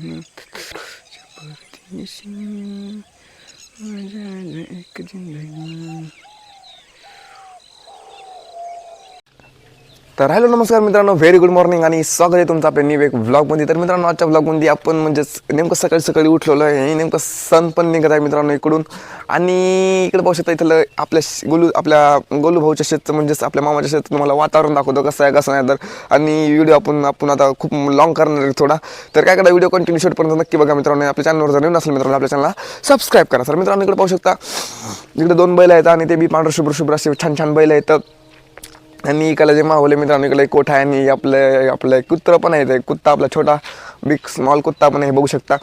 Seperti sini, wajahnya ikut jendela. तर hello नमस्कार मित्रांनो. व्हेरी गुड मॉर्निंग आणि स्वागत आहे तुमचं आपल्या न्यू एक व्लॉगमध्ये तर मित्रांनो आजच्या ब्लॉगमध्ये आपण म्हणजेच नेमकं सकाळी सकाळी उठलेलो आहे आणि नेमकं सण पण निघत आहे मित्रांनो इकडून. आणि इकडे पाहू शकता इथलं आपल्या गोलू आपल्या गोलू भाऊच्या शेतचं म्हणजेच आपल्या मामाच्या शेतचं तुम्हाला वातावरण दाखवतो कसं आहे कसं नाही. तर आणि व्हिडिओ आपण आपण आता खूप लॉंग करणार आहे थोडा. तर काय करा व्हिडिओ कंटिन्यू शेवटपर्यंत नक्की बघा मित्रांनो. आपल्या चॅनलवर जर नवीन असेल मित्रांनो आपल्या चॅनलला सबस्क्राईब करा. सर मित्रांनो इकडे पाहू शकता इकडे दोन बैल आहेत आणि ते बी पांढरं शुभ्र शुभ्र असे छान छान बैल आहेत. आणि इकडे जे माहोले मित्रांनो इकडे कोठा आहे आणि आपलं आपलं कुत्र कुत्रं पण आहे ते कुत्ता आपला छोटा बिग स्मॉल कुत्ता पण आहे बघू शकता.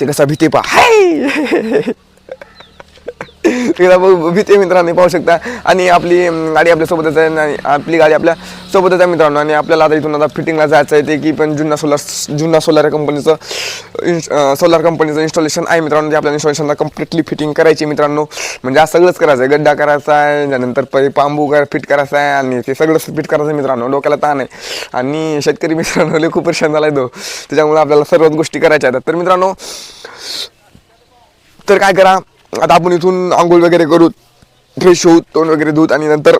ते कसा भीती पा. हाय! एकदा भीती मित्रांनी पाहू शकता. आणि आपली गाडी आपल्या सोबतच आहे आणि आपली गाडी आपल्या सोबतच आहे मित्रांनो. आणि आपल्याला आता इथून आता फिटिंगला जायचं आहे ते की पण जुन्ना सोलार जुन्ना सोलार कंपनीचं सोलार कंपनीचं इन्स्टॉलेशन आहे मित्रांनो. ते आपल्या इन्स्टॉलेशनला कम्प्लिटली फिटिंग करायची मित्रांनो. म्हणजे आज सगळंच करायचं आहे. गड्डा करायचा आहे त्यानंतर पै पांबू कर फिट करायचा आहे आणि ते सगळंच फिट करायचं मित्रांनो. डोक्याला ताण आहे. आणि शेतकरी मित्रांनो लय खूप परेशान झाला आहे तो. त्याच्यामुळे आपल्याला सर्वच गोष्टी करायच्या आहेत. तर मित्रांनो तर काय करा? आता आपण इथून आंघोळ वगैरे करू फ्रेश होऊ तोंड वगैरे धुत आणि नंतर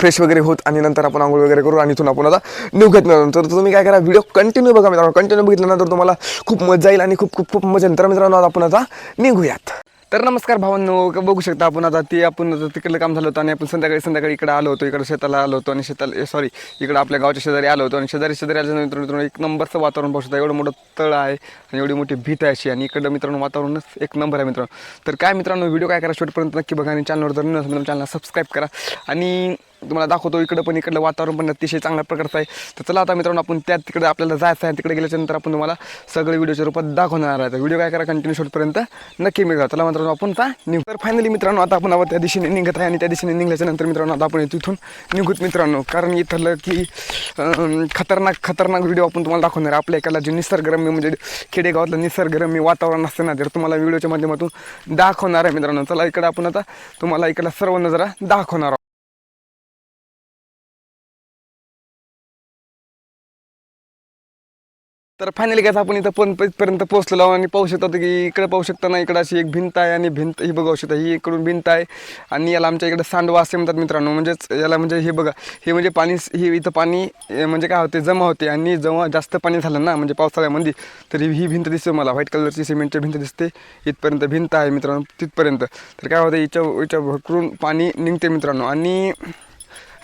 फ्रेश वगैरे होत आणि नंतर आपण आंघोळ वगैरे करू आणि इथून आपण आता निघत मिळून तर तुम्ही काय करा व्हिडिओ कंटिन्यू बघा मित्रांनो. कंटिन्यू बघितल्यानंतर तुम्हाला खूप मजा येईल आणि खूप खूप खूप मजा नंतर मित्रांनो आता आपण आता निघूयात. तर नमस्कार भावांनो बघू शकता आपण आता ते आपण तिकडलं काम झालं होतं आणि आपण संध्याकाळी संध्याकाळी इकडे आलो होतो इकडे शेताला आलो होतो आणि शेताला सॉरी इकडे आपल्या गावच्या शेजारी आलो होतो आणि शेजारी शेजारी आल्यानंतर मित्रांनो एक नंबरचं वातावरण पाहू शकता. एवढं मोठं तळ आहे आणि एवढी मोठी भीत आहे अशी आणि इकडं मित्रांनो वातावरणच एक नंबर आहे मित्रांनो. तर काय मित्रांनो व्हिडिओ काय करा शेवटपर्यंत नक्की बघा आणि चॅनलवर जर नसेल तर चॅनलला सबस्क्राईब करा आणि तुम्हाला दाखवतो इकडं पण इकडलं वातावरण पण अतिशय चांगल्या प्रकारचं आहे. तर चला आता मित्रांनो आपण त्या तिकडे आपल्याला जायचं आहे तिकडे गेल्याच्यानंतर आपण तुम्हाला सगळे व्हिडिओच्या रूपात दाखवणार आहे. व्हिडिओ काय करा कंटिन्यू शॉटपर्यंत नक्की मिळवा चला मित्रांनो आपण आता निघू. तर फायनली मित्रांनो आता आपण त्या दिशेने निघत आहे आणि त्या दिशेने निघल्याच्या नंतर मित्रांनो आता आपण तिथून निघूत मित्रांनो. कारण इथलं की खतरनाक खतरनाक व्हिडिओ आपण तुम्हाला दाखवणार आहे. आपल्या एकाला जे निसर्गरम्य म्हणजे खेडेगावातलं निसर्गरम्य वातावरण असतं ना तर तुम्हाला व्हिडिओच्या माध्यमातून दाखवणार आहे मित्रांनो. चला इकडे आपण आता तुम्हाला इकडला सर्व नजरा दाखवणार आहोत. तर फायनली काय आपण इथं पण इथपर्यंत पोहोचलेलो आणि पाहू शकतात की इकडे पाहू शकता ना इकडे अशी एक भिंत आहे आणि भिंत ही बघू शकता ही इकडून भिंत आहे. आणि याला आमच्या इकडे सांडवा असे म्हणतात मित्रांनो म्हणजेच याला म्हणजे हे बघा हे म्हणजे पाणी हे इथं पाणी म्हणजे काय होते जमा होते. आणि जेव्हा जास्त पाणी झालं ना म्हणजे पावसाळ्यामध्ये तर ही ही भिंत दिसते मला. व्हाईट कलरची सिमेंटची भिंत दिसते. इथपर्यंत भिंत आहे मित्रांनो तिथपर्यंत. तर काय होतं याच्या याच्या भरकरून पाणी निघते मित्रांनो. आणि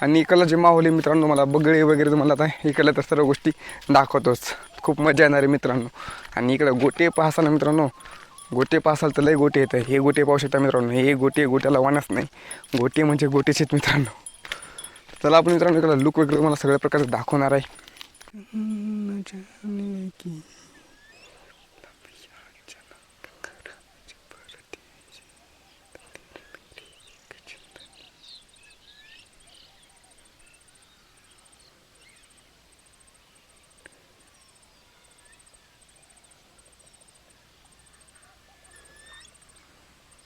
आणि इकडला जे माहोल आहे मित्रांनो मला बगळे वगैरे तुम्हाला आता इकडल्या तर सर्व गोष्टी दाखवतोच. खूप मजा येणार आहे मित्रांनो. आणि इकडं गोटे पाहसा ना मित्रांनो गोटे पाहसाल तर लय गोटे येतं हे गोटे पाहू शकता मित्रांनो हे गोटे गोट्याला वानच नाही. गोटे म्हणजे गोटेच आहेत मित्रांनो. चला आपण मित्रांनो इकडं लुक वगैरे तुम्हाला सगळ्या प्रकारे दाखवणार आहे.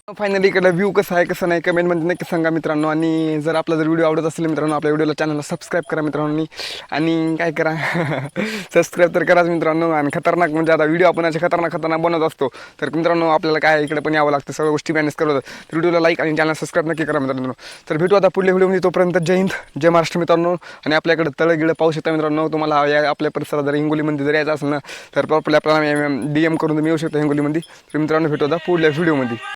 फायनली इकडे व्ह्यू कसं आहे कसं नाही कमेंटमध्ये नक्की सांगा मित्रांनो. आणि जर आपला जर व्हिडिओ आवडत असेल मित्रांनो आपल्या व्हिडिओला चॅनलला सबस्क्राईब करा मित्रांनो. आणि काय करा? सबस्क्राईब तर कराच मित्रांनो. आणि खतरनाक म्हणजे आता व्हिडिओ आपण असे खतरनाक खतरनाक बनवत असतो. तर मित्रांनो आपल्याला काय इकडे पण यावं लागतं सगळ्या गोष्टी मॅनेज करत तर व्हिडिओला लाईक आणि चॅनल सबस्क्राईब नक्की करा मित्रांनो. तर भेटू आता पुढल्या व्हिडिओमध्ये तोपर्यंत जय हिंद जय महाराष्ट्र मित्रांनो. आणि आपल्याकडे तळगिळं पाहू शकता मित्रांनो. तुम्हाला या आपल्या परिसरात जर हिंगोलीमध्ये जर यायचं असेल ना तर प्रॉपरली आपल्याला डी एम करून तुम्ही येऊ शकता हिंगोलीमध्ये. तर मित्रांनो भेटू आता पुढल्या व्हिडिओमध्ये